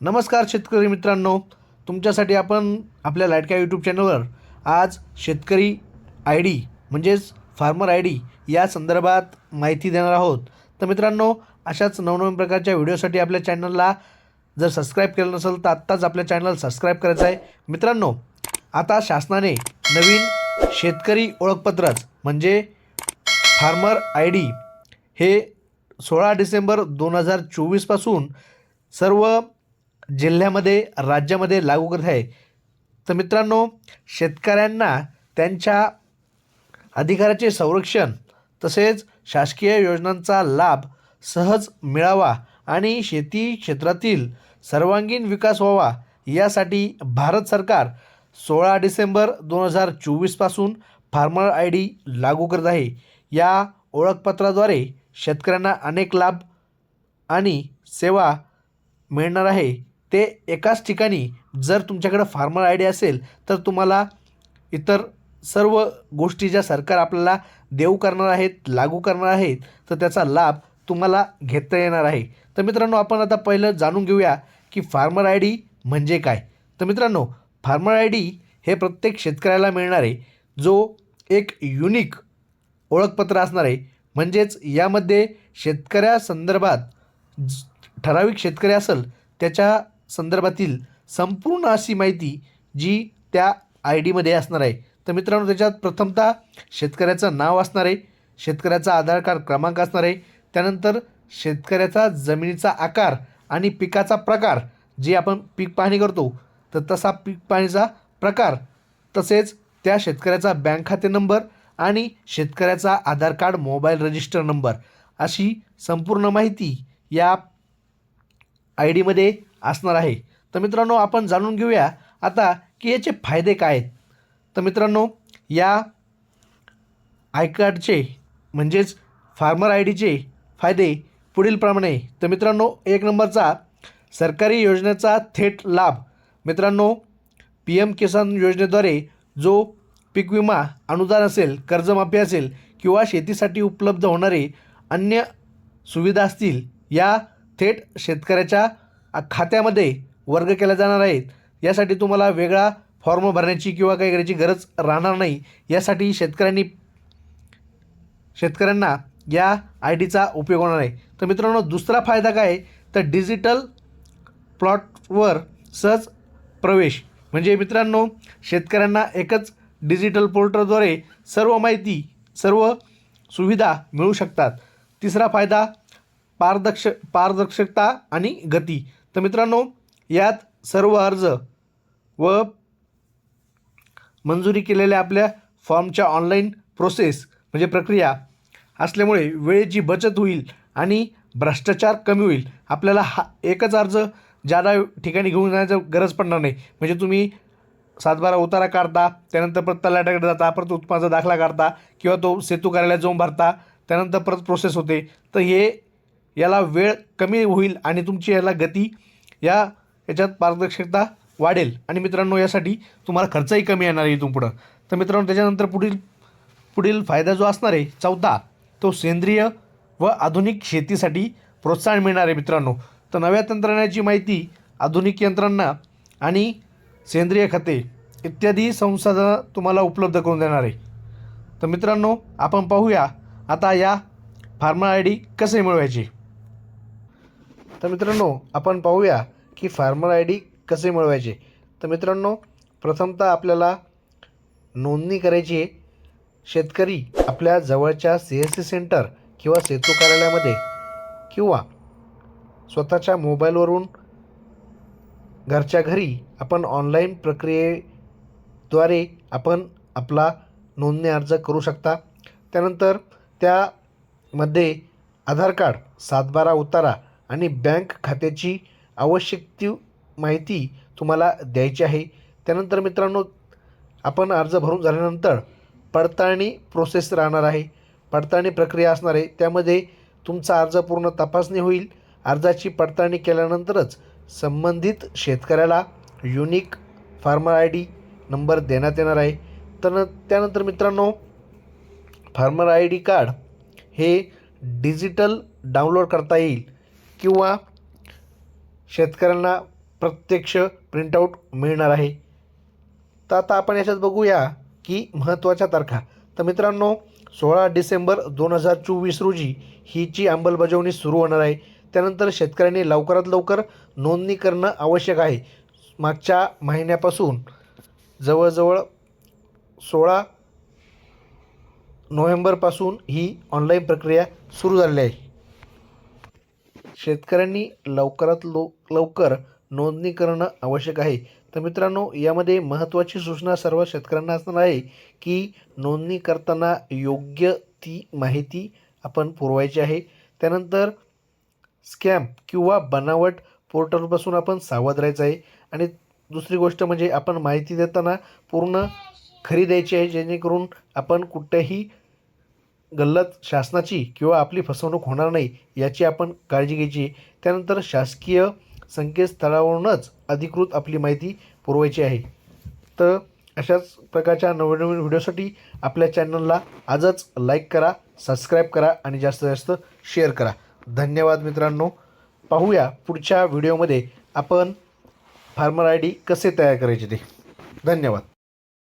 नमस्कार शेतकरी मित्रांनो. तुमच्यासाठी आपण आपल्या लाडक्या यूट्यूब चॅनलवर आज शेतकरी आय डी म्हणजेच फार्मर आय डी या संदर्भात माहिती देणार आहोत. तर मित्रांनो अशाच नवनवीन प्रकारच्या व्हिडिओसाठी आपल्या चॅनलला जर सबस्क्राईब केलं नसेल तर आत्ताच आपल्या चॅनल सबस्क्राईब करायचं आहे. मित्रांनो आता शासनाने नवीन शेतकरी ओळखपत्रच म्हणजे फार्मर आय डी हे सोळा डिसेंबर दोन हजार चोवीसपासून सर्व जिल्ह्यामध्ये राज्यामध्ये लागू करत आहे. तर मित्रांनो शेतकऱ्यांना त्यांच्या अधिकाराचे संरक्षण तसेच शासकीय योजनांचा लाभ सहज मिळावा आणि शेती क्षेत्रातील सर्वांगीण विकास व्हावा यासाठी भारत सरकार सोळा डिसेंबर दोन हजार चोवीसपासून फार्मर आय डी लागू करत आहे. या ओळखपत्राद्वारे शेतकऱ्यांना अनेक लाभ आणि सेवा मिळणार आहे. ते एकाच ठिकाणी जर तुमच्याकडं फार्मर आय डी असेल तर तुम्हाला इतर सर्व गोष्टी ज्या सरकार आपल्याला देऊ करणार आहेत लागू करणार आहेत तर त्याचा लाभ तुम्हाला घेता येणार आहे. तर मित्रांनो आपण आता पहिलं जाणून घेऊया की फार्मर आय डी म्हणजे काय. तर मित्रांनो फार्मर आय डी हे प्रत्येक शेतकऱ्याला मिळणार आहे जो एक युनिक ओळखपत्र असणार आहे. म्हणजेच यामध्ये शेतकऱ्यासंदर्भात ज- ठराविक शेतकरी असेल त्याच्या संदर्भातील संपूर्ण अशी माहिती जी त्या आय डीमध्ये असणार आहे. तर मित्रांनो त्याच्यात प्रथमतः शेतकऱ्याचं नाव असणार आहे शेतकऱ्याचा आधार कार्ड क्रमांक असणार आहे त्यानंतर शेतकऱ्याचा जमिनीचा आकार आणि पिकाचा प्रकार जे आपण पीक पाहणी करतो तर तसा पीक पाहणीचा प्रकार तसेच त्या शेतकऱ्याचा बँक खाते नंबर आणि शेतकऱ्याचा Aadhaar card mobile register number अशी संपूर्ण माहिती या आय डीमध्ये असणार आहे. तर मित्रांनो आपण जाणून घेऊया आता की याचे फायदे काय आहेत. तर मित्रांनो या आय कार्डचे म्हणजेच फार्मर आय डीचे फायदे पुढीलप्रमाणे. तर मित्रांनो एक नंबरचा सरकारी योजनेचा थेट लाभ. मित्रांनो पी एम किसान योजनेद्वारे जो पीक विमा अनुदान असेल कर्जमाफी असेल किंवा शेतीसाठी उपलब्ध होणारे अन्य सुविधा असतील या थेट शेतकऱ्याच्या खात्यामध्ये वर्ग केल्या जाणार आहेत. यासाठी तुम्हाला वेगळा फॉर्म भरण्याची किंवा काही करायची गरज राहणार नाही. यासाठी शेतकऱ्यांनी शेतकऱ्यांना या आय डीचा उपयोग होणार आहे. तर मित्रांनो दुसरा फायदा काय तर डिजिटल प्लॉटवर सहज प्रवेश. म्हणजे मित्रांनो शेतकऱ्यांना एकच डिजिटल पोर्टलद्वारे सर्व माहिती सर्व सुविधा मिळू शकतात. तिसरा फायदा पारदर्श पारदर्शकता आणि गती. तर मित्रांनो यात सर्व अर्ज व मंजुरी केलेल्या आपल्या फॉर्मच्या ऑनलाईन प्रोसेस म्हणजे प्रक्रिया असल्यामुळे वेळेची बचत होईल आणि भ्रष्टाचार कमी होईल. आपल्याला हा एकच अर्ज जादा ठिकाणी घेऊन जाण्याची गरज पडणार नाही. म्हणजे तुम्ही सातबारा उतारा काढता त्यानंतर परत तलाट्याकडे जाता परत उत्पन्नाचा दाखला काढता किंवा तो सेतू कार्यालयात जाऊन भरता त्यानंतर परत प्रोसेस होते. तर हे याला वेळ कमी होईल आणि तुमची याला गती या याच्यात पारदर्शकता वाढेल. आणि मित्रांनो यासाठी तुम्हाला खर्चही कमी येणार आहे इथून पुढं. तर मित्रांनो त्याच्यानंतर पुढील पुढील फायदा जो असणार आहे चौथा तो सेंद्रिय व आधुनिक शेतीसाठी प्रोत्साहन मिळणार आहे मित्रांनो. तर नव्या तंत्रज्ञानाची माहिती आधुनिक यंत्रणा आणि सेंद्रिय खते इत्यादी संसाधनं तुम्हाला उपलब्ध करून देणार आहे. तर मित्रांनो आपण पाहूया आता या फार्मर आय डी कसे मिळवायचे? तर मित्रांनो आपण पाहूया की फार्मर आय डी कसे मिळवायचे. तर मित्रांनो प्रथमतः आपल्याला नोंदणी करायची आहे. शेतकरी आपल्या जवळच्या सी एस सी सेंटर किंवा सेतू कार्यालयामध्ये किंवा स्वतःच्या मोबाईलवरून घरच्या घरी आपण ऑनलाईन प्रक्रियेद्वारे आपण आपला नोंदणी अर्ज करू शकता. त्यानंतर त्यामध्ये आधार कार्ड सातबारा उतारा आणि बँक खात्याची आवश्यक ती माहिती तुम्हाला द्यायची आहे. त्यानंतर मित्रांनो आपण अर्ज भरून झाल्यानंतर पडताळणी प्रोसेस राहणार आहे. पडताळणी प्रक्रिया असणार आहे. त्यामध्ये तुमचा अर्ज पूर्ण तपासणी होईल. अर्जाची पडताळणी केल्यानंतरच संबंधित शेतकऱ्याला unique farmer I D number देण्यात येणार आहे. तर त्यानंतर मित्रांनो फार्मर आय डी कार्ड हे डिजिटल डाउनलोड करता येईल. किंवा शेतकऱ्यांना प्रत्यक्ष प्रिंटआउट मिळणार आहे. तर आता आपण याच्यात बघूया की महत्त्वाच्या तारखा. तर मित्रांनो सोळा डिसेंबर दोन हजार चोवीस रोजी हीची अंमलबजावणी सुरू होणार आहे त्यानंतर शेतकऱ्यांनी लवकरात लवकर नोंदणी करणं आवश्यक आहे. मागच्या महिन्यापासून जवळजवळ सोळा नोव्हेंबरपासून ही ऑनलाईन प्रक्रिया सुरू झालेली आहे. शेतकऱ्यांनी लवकरात लो लवकर नोंदणी करणं आवश्यक आहे. तर मित्रांनो यामध्ये महत्त्वाची सूचना सर्व शेतकऱ्यांना असणार आहे की नोंदणी करताना योग्य ती माहिती आपण पुरवायची आहे. त्यानंतर स्कॅम किंवा बनावट पोर्टलपासून आपण सावध राहायचं आहे. आणि दुसरी गोष्ट म्हणजे आपण माहिती देताना पूर्ण खरी द्यायची आहे जेणेकरून आपण कुठेही गल्लत शासनाची किंवा आपली फसवणूक होणार नाही याची आपण काळजी घ्यायची. त्यानंतर शासकीय संकेतस्थळावरूनच अधिकृत आपली माहिती पुरवायची आहे. तर अशाच प्रकारच्या नवनवीन व्हिडिओसाठी आपल्या चॅनलला आजच लाईक करा सबस्क्राईब करा आणि जास्तीत जास्त शेअर करा. धन्यवाद मित्रांनो. पाहूया पुढच्या व्हिडिओमध्ये आपण फार्मर आय डी कसे तयार करायचे ते. धन्यवाद.